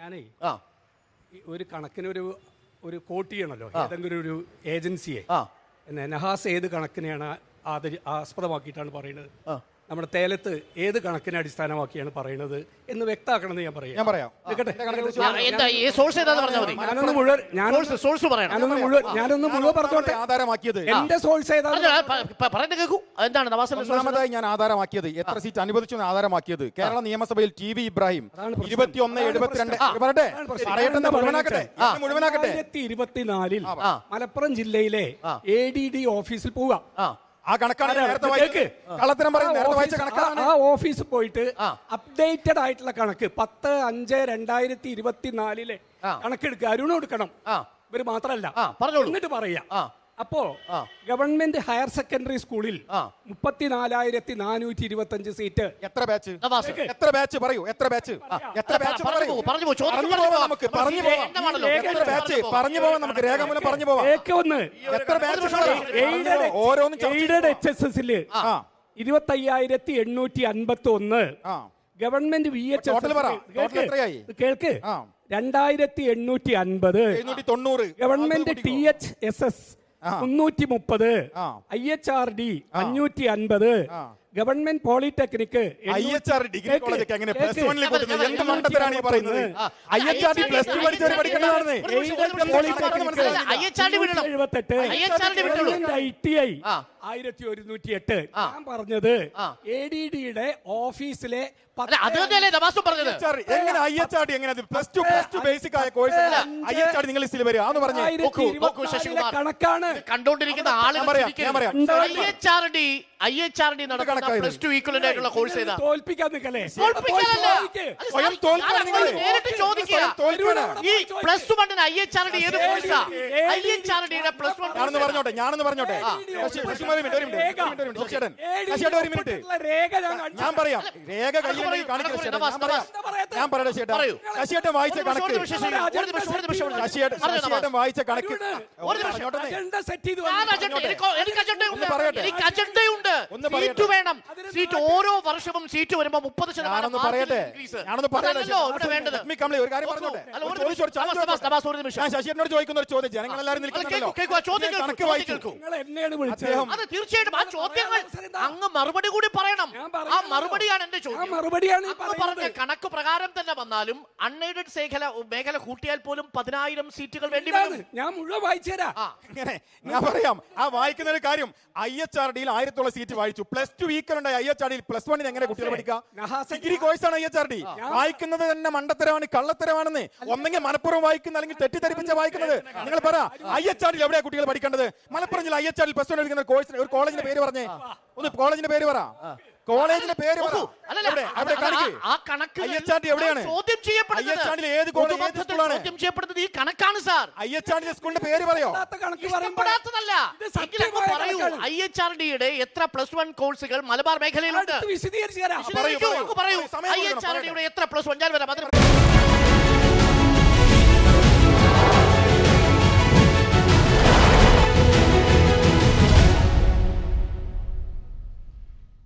ഞാനേ ആ. ഒരു കണക്കിനൊരു ഒരു കോട്ട് ചെയ്യണമല്ലോ ഏതെങ്കിലും ഒരു ഏജൻസിയെ. നഹാസ് ഏത് കണക്കിനെയാണ് ആദരി ആസ്പദമാക്കിയിട്ടാണ് പറയുന്നത്? ആ. നമ്മുടെ തേലത്ത് ഏത് കണക്കിനെ അടിസ്ഥാനമാക്കിയാണ് പറയുന്നത് എന്ന് വ്യക്തമാക്കണമെന്ന് ഞാൻ പറയാം. ഞാൻ പറയാം. ഞാനൊന്ന് മുഴുവൻ ഞാനൊന്ന് മുഴുവൻ ഞാനൊന്ന് മുഴുവൻ പറഞ്ഞോട്ടെ? ആധാരമാക്കിയത്. എന്റെ സോഴ്സ് ഏതാണ്? ഞാൻ ആധാരമാക്കിയത്. എത്ര സീറ്റ് അനുവദിച്ചു ആധാരമാക്കിയത്? കേരള നിയമസഭയിൽ ടി വി ഇബ്രാഹിം. ഇരുപത്തിയൊന്ന് എഴുപത്തിരണ്ട്. പറയട്ടെ? മുഴുവനാക്കട്ടെ? മുഴുവനാക്കട്ടെ? ഇരുപത്തിനാലിൽ മലപ്പുറം ജില്ലയിലെ. എ ഡി ഡി ഓഫീസിൽ പോവുക. ആ കണക്കാണ് നേരത്തെ വായിച്ചത്. കള്ളത്തരം പറയും നേരത്തെ വായിച്ച കണക്കാണ് ആ- ഓഫീസ് പോയിട്ട് അപ്ഡേറ്റഡ് ആയിട്ടുള്ള കണക്ക് പത്ത് അഞ്ച് രണ്ടായിരത്തി ഇരുപത്തിനാലിലെ. കണക്കെടുക്കുക അരുണ് എടുക്കണം ആ. ഇവർ മാത്രല്ല ആ, പറഞ്ഞോളൂ. എന്നിട്ട് പറയാ ആ. അപ്പോ ഗവൺമെന്റ് ഹയർ സെക്കൻഡറി സ്കൂളിൽ. മുപ്പത്തിനാലായിരത്തി നാനൂറ്റി ഇരുപത്തി അഞ്ച് സീറ്റ്. എത്ര ബാച്ച്? എത്ര ബാച്ച് പറയൂ? എത്ര ബാച്ച്? എത്ര ബാച്ച് പറഞ്ഞു പോവാം നമുക്ക് പറഞ്ഞു പോവാം. എത്ര ബാച്ച്? പറഞ്ഞു പോവാം നമുക്ക് രേഖാമൂലം പറഞ്ഞു പോവാം. ഒന്ന്. എത്ര ബാച്ച് എയ്ഡഡ് ഓരോന്നും എച്ച് എസ് എസിൽ ആ ഇരുപത്തി അയ്യായിരത്തി എണ്ണൂറ്റി അൻപത്തി ഒന്ന് ആ. ഗവൺമെന്റ് വി എച്ച് എസ് പറ. ടോട്ടൽ എത്രയായി? കേൾക്ക്. രണ്ടായിരത്തി എണ്ണൂറ്റി അൻപത് government T H S S. മുന്നൂറ്റി മുപ്പത്. ഐ എച്ച് ആർ ഡി അഞ്ഞൂറ്റി അൻപത്. Government polytechnic I H R degree കോളേജൊക്കെ എങ്ങനെ പ്ലസ് വണ്ണിൽ പോകുന്നത് എന്ത് മണ്ടത്തരാണ് ഈ പറയുന്നത്? I H R D plus two പഠിച്ചവർ പഠിക്കേണ്ടതാണ്. ഐ ടി ഐ ആയിരത്തി ഒരുന്നൂറ്റി എട്ട് ഞാൻ പറഞ്ഞത്. എ ഡി ഡിയുടെ ഓഫീസിലെ. കണക്കാണ്. ഞാൻ ആളുകൾ. ഐ എച്ച് ആർ ഡി നടക്കുന്ന പ്ലസ് ടു ഈക്വലന്റ് ആയിട്ടുള്ള കോഴ്സ് ഏതാ? തോൽപ്പിക്കാൻ നിൽക്കല്ലേ? നേരിട്ട് ചോദിക്കുക. ഈ പ്ലസ് വണ്ണിന് ഐ എച്ച് ആർ ഡി ഏത് കോഴ്സാ ഐ എച്ച് ആർ ഡിയുടെ പ്ലസ് വൺ ഞാനൊന്ന് പറഞ്ഞോട്ടെ ഞാനൊന്ന് പറഞ്ഞോട്ടെ. ശശി- ശശികുമാർ ഒരു മിനിറ്റ്, ഒരു മിനിറ്റ്, ഒരു മിനിറ്റ്, ഒരു മിനിറ്റ്, ശശിയേട്ടൻ. ശശിയേട്ടൻ ഒരു മിനിറ്റ്. രേഖ ഞാൻ കാണിച്ചു ഞാൻ പറയാം രേഖ കയ്യിലുണ്ടെങ്കിൽ കാണിക്കാം ഞാൻ പറയാം. പറയട്ടെ ചേട്ടാ പറയൂ. ശശിയേട്ടൻ വായിച്ച കണക്ക് ഒരു നിമിഷം, ഒരു നിമിഷം, ഒരു നിമിഷം, ഒരു നിമിഷം. ശശിയേട്ടൻ വായിച്ച കണക്ക് അരുണ്, ഒരു നിമിഷം. പറഞ്ഞോട്ടെ അജണ്ട സെറ്റ് ചെയ്ത് ഞാൻ വന്നു. അജണ്ട എനിക്ക് എനിക്ക് അജണ്ടയുണ്ട് ഒന്ന് പറയട്ടെ. എനിക്ക് അജണ്ടയുണ്ട് ഒന്ന് സീറ്റ്. വേണം സീറ്റ് ഓരോ വർഷവും സീറ്റ് വരുമ്പോ മുപ്പത് ശതമാനം ഞാനൊന്ന് പറയട്ടെ increase. ഞാനൊന്ന് പറയട്ടെ അതല്ലല്ലോ ഇവിടെ വേണ്ടത് Let me complete. ഒരു കാര്യം. പറഞ്ഞോട്ടെ അല്ല, ഒരു ഒരു ചോദിച്ചു, ഒരു നിമിഷം. ചോദ്യം നവാസ്, നവാസ്, ഒരു നിമിഷം. ഞാൻ ശശിയേട്ടനോട് ചോദിക്കുന്ന ഒരു ചോദ്യം ജനങ്ങളെല്ലാവരും നിൽക്കുന്നുണ്ടല്ലോ കേൾക്കൂ, കേൾക്കൂ, ആ ചോദ്യം ഞാൻ കേൾക്കൂ, കണക്ക് ചോദ്യം വായിച്ചു കേൾക്കൂ. നിങ്ങൾ എന്നെയാണ് വിളിച്ചത് അദ്ദേഹം- അത് തീർച്ചയായിട്ടും ആ ചോദ്യങ്ങൾ അങ്ങ് മറുപടി കൂടി പറയണം. ആ മറുപടിയാണ് എന്റെ ആ ചോദ്യം മറുപടിയാണ് പറഞ്ഞ കണക്ക് പ്രകാരം തന്നെ വന്നാലും അൺഎയ്ഡഡ് മേഖല മേഖല കൂട്ടിയാൽ പോലും പതിനായിരം സീറ്റുകൾ വേണ്ടി. വരും. ഞാൻ മുഴുവൻ വായിച്ചു തരാം. ഞാൻ പറയാം. ആ വായിക്കുന്ന ഒരു കാര്യം ഐ എച്ച് ആർ ഡിയിൽ ആയിരത്തോളം സീറ്റ് വായിച്ചു. പ്ലസ് ടു വീക്കൽ ഉണ്ട് ഐ എച്ച് ആർ ഡിയിൽ പ്ലസ് വണ്ണിന് എങ്ങനെ കുട്ടികൾ പഠിക്കാം? നഹാസെ- ഡിഗ്രി കോഴ്സ് ആണ് ഐ എച്ച് ആർ ഡി വായിക്കുന്നത് തന്നെ മണ്ടത്തരമാണ് കള്ളത്തരമാണെന്ന്. ഒന്നെങ്കിൽ മലപ്പുറം വായിക്കുന്ന അല്ലെങ്കിൽ തെറ്റിദ്ധരിപ്പിച്ച വായിക്കുന്നത്. നിങ്ങൾ പറ ഐ എച്ച് ആർ ഡിയിൽ എവിടെയാണ് കുട്ടികൾ പഠിക്കേണ്ടത്? മലപ്പുറം ജില്ല ഐ എച്ച് ആർ ഡിയിൽ പ്ലസ് വൺ എടുക്കുന്ന കോഴ്സിന് ഒരു കോളേജിന്റെ പേര് പറഞ്ഞേ. ഒന്ന് കോളേജിന്റെ പേര് പറ. കോളേജിന്റെ പേര് പറ. ആ- കണക്ക് എവിടെയാണ്? ചോദ്യം ചെയ്യപ്പെടുന്നത്. ഏത് കോളേജ്? ചോദ്യം ചെയ്യപ്പെടുന്നത് ഈ കണക്കാണ് sir. I H R D സ്കൂളിന്റെ പേര് പറയോ ഇഷ്ടപ്പെടാത്തതല്ല. ഐ എച്ച് ആർ ഡിയുടെ എത്ര പ്ലസ് വൺ കോഴ്സുകൾ മലബാർ മേഖലയിലുണ്ട്? പറയൂ, ഐ എച്ച് ആർ ഡിയുടെ എത്ര പ്ലസ് വൺ? ഞാൻ വരാം